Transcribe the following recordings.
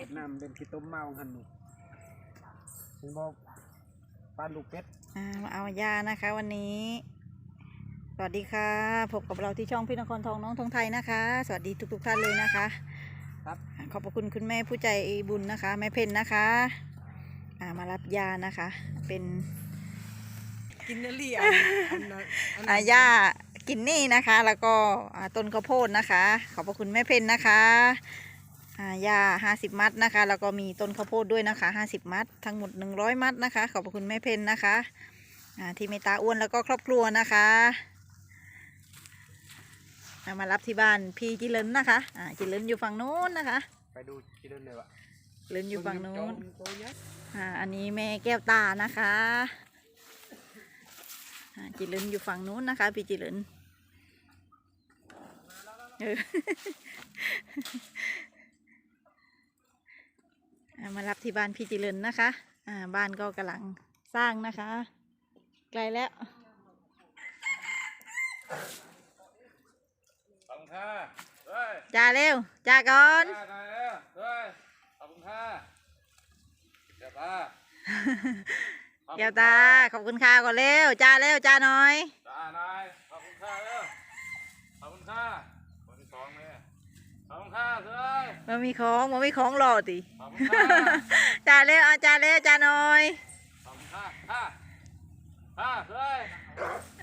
เป็ดน้ำเดินขี้ต้มเมาหันนี่เห็นบอกปลาลูกเป็ดอ่ามาเอายานะคะ วันนี้ สวัสดีค่ะ พบกับเราที่ช่องพี่นครทองน้องทองไทยนะคะ สวัสดีทุกๆท่านเลยนะคะ ครับอ่าขอบพระคุณคุณแม่ผู้ใจบุญนะคะ แม่เพนนะคะอ่ามารับยานะคะ เป็นกินเนลี่อันอันนั้นอันนั้นอาญากินนี่นะคะ แล้วก็อ่าต้นข้าวโพดนะคะ ขอบพระคุณแม่เพนนะคะ อาญาห้าสิบมัดนะคะ แล้วก็มีต้นข้าวโพดด้วยนะคะห้าสิบมัด ทั้งหมดหนึ่งร้อยมัดนะคะ ขอบพระคุณแม่เพนนะคะอ่าที่เมตตาอ้วนแล้วก็ครอบครัวนะคะอ่ามารับที่บ้านพี่จิเลนนะคะอ่าจิเลนอยู่ฝั่งนู้นนะคะ ไปดูกินเลยวะจิเลนอยู่ฝั่งนู้นตัวเนี้ยอ่าอันนี้แม่แก้วตานะคะอ่าจิเลนอยู่ฝั่งนู้นนะคะ พี่จิเลนเอออ่า มารับที่บ้านพี่จิเลนนะคะอ่าบ้านก็กำลังสร้างนะคะ ไกลแล้วขอบคุณค่ะเฮ้ยจ้าเร็วจ้าก่อน จ้าหน่อยเร็วเฮ้ยขอบคุณค่ะเดี๋ยวตาแก้วตา ขอบคุณค่ะก่อนเร็วจ้าเร็วจ้าหน่อย จ้านายขอบคุณค่ะเร็วขอบคุณค่ะคนที่สองเนี่ยขอบคุณค่ะเฮ้ย มันมีของมันมีของหล่อติขอบคุณค่ะ จ้าเร็วเอาจ้าเร็วจ้าหน่อยขอบคุณค่ะค่ะค่ะเฮ้ย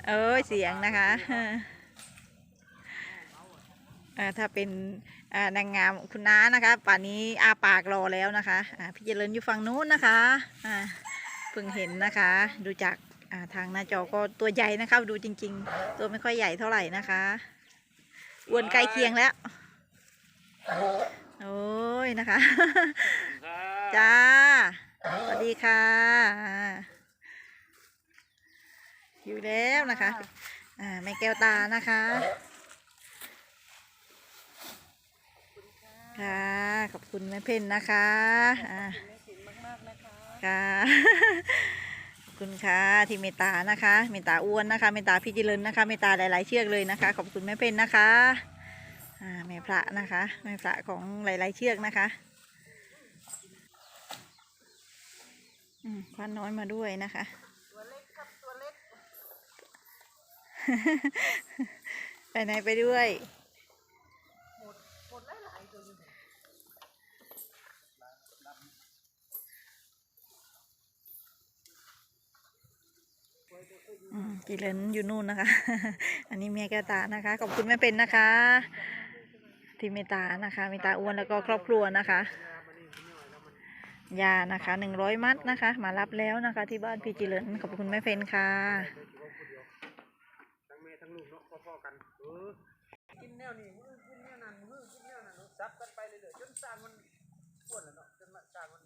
เอ้ยเสียงนะคะเอ่อถ้าเป็นอ่านางงามคุณน้านะคะ ป่านนี้อาปากรอแล้วนะคะอ่าพี่เจริญอยู่ฝั่งนู้นนะคะอ่าเพิ่งเห็นนะคะ ดูจากอ่าทางหน้าจอก็ตัวใหญ่นะคะดูจริง ๆ ตัวไม่ค่อยใหญ่เท่าไหร่นะคะอ้วนใกล้เคียงแล้ว โอ้ยนะคะค่ะจ้า สวัสดีค่ะอ่าอยู่แล้วนะคะ อ่าแม่แก้วตานะคะ ค่ะ ขอบคุณแม่เพ่นนะคะ อ่าค่ะขอบคุณค่ะที่เมตตานะคะ เมตตาอ้วนนะคะ เมตตาพี่จิรินนะคะ เมตตาหลาย ๆ เชือกเลยนะคะ ขอบคุณแม่เพ่นนะคะอ่าแม่ พระนะคะแม่พระของหลาย ๆ เชือกนะคะควันน้อยมาด้วยนะคะ ตัวเล็กครับตัวเล็ก ไปไหนไปด้วยอืมกิเลนอยู่นู่นนะคะ อันนี้เมียแกตานะคะ ขอบคุณแม่เป็นนะคะ ที่เมตานะคะเมตาอ้วนแล้วก็ครอบครัวนะคะยานะคะหนึ่งร้อยมัดนะคะ มารับแล้วนะคะ ที่บ้านพี่จิเลนขอบคุณแม่เพนค่ะทั้งแม่ทั้งลูกเนาะพ่อๆกันเออกินแนวนี้มือกินแนวนั้นมือกินแนวนั้นซับกันไปเรื่อยๆจนสร้างมันอ้วนแล้วเนาะจนมันสร้างมัน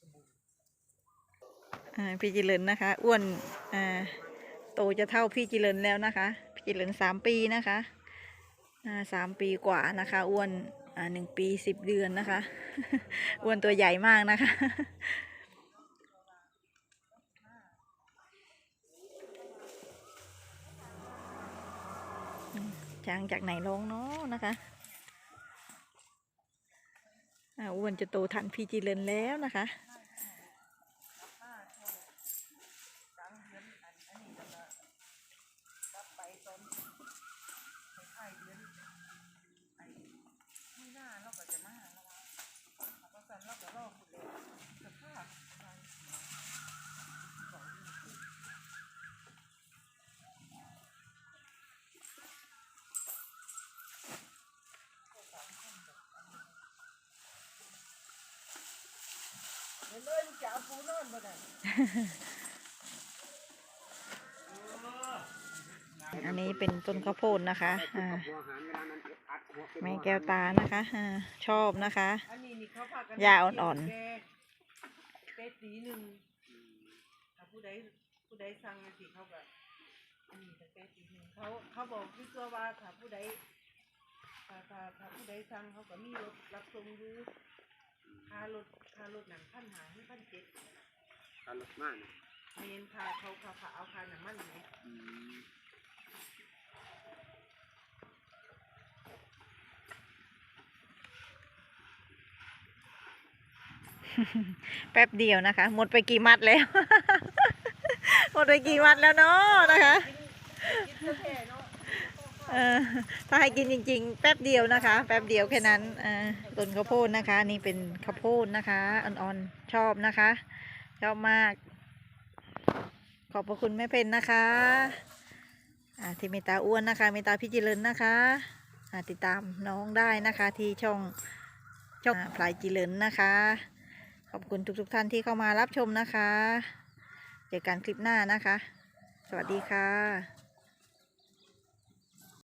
สมบูรณ์พี่จิเลนนะคะ อ้วนอ่าโตจะเท่าพี่จิเลนแล้วนะคะ พี่จิเลนสามปีนะคะ สามปีกว่านะคะอ้วนอ่าหนึ่งปีสิบเดือนนะคะอ้วนตัวใหญ่มากนะคะ ช้างจากไหนลงเนาะนะคะอ่าอ้วนจะโตทันพี่จิเลนแล้วนะคะ อันนี้เป็นต้นข้าวโพดนะคะอ่าแม่แก้วตานะคะอ่าชอบนะคะ อันนี้นี่เขาพากันยาอ่อนๆ แกแกสีหนึ่งถ้าผู้ใดผู้ใดสั่งสิเขาก็อันนี้แต่แกสีหนึ่งเขาเขาบอกที่ตัวว่าถ้าผู้ใดถ้าถ้าถ้าผู้ใดสั่งเขาก็มีรถรับส่งอยู่ ค่ารถค่ารถหนังพันหาให้พันเจ็ดการลดมากนะเมนค่าเขาเขาเขาเอาค่าหนังมันไหมอืมแป๊บเดียวนะคะ หมดไปกี่มัดแล้ว หมดไปกี่มัดแล้วเนาะนะคะ กินแค่เนาะ เออถ้าให้กินจริง ๆ แป๊บเดียวนะคะ แป๊บเดียวแค่นั้นเออต้นข้าวโพดนะคะ นี่เป็นข้าวโพดนะคะอ่อนๆชอบนะคะชอบมาก ขอบพระคุณแม่เพนนะคะอ่าที่เมตาอ้วนนะคะเมตาพี่เจริญนะคะอ่าติดตามน้องได้นะคะที่ช่องช่องพลายเจิริญนะคะ ขอบคุณทุกๆท่านที่เข้ามารับชมนะคะ เจอกันคลิปหน้านะคะ สวัสดีค่ะ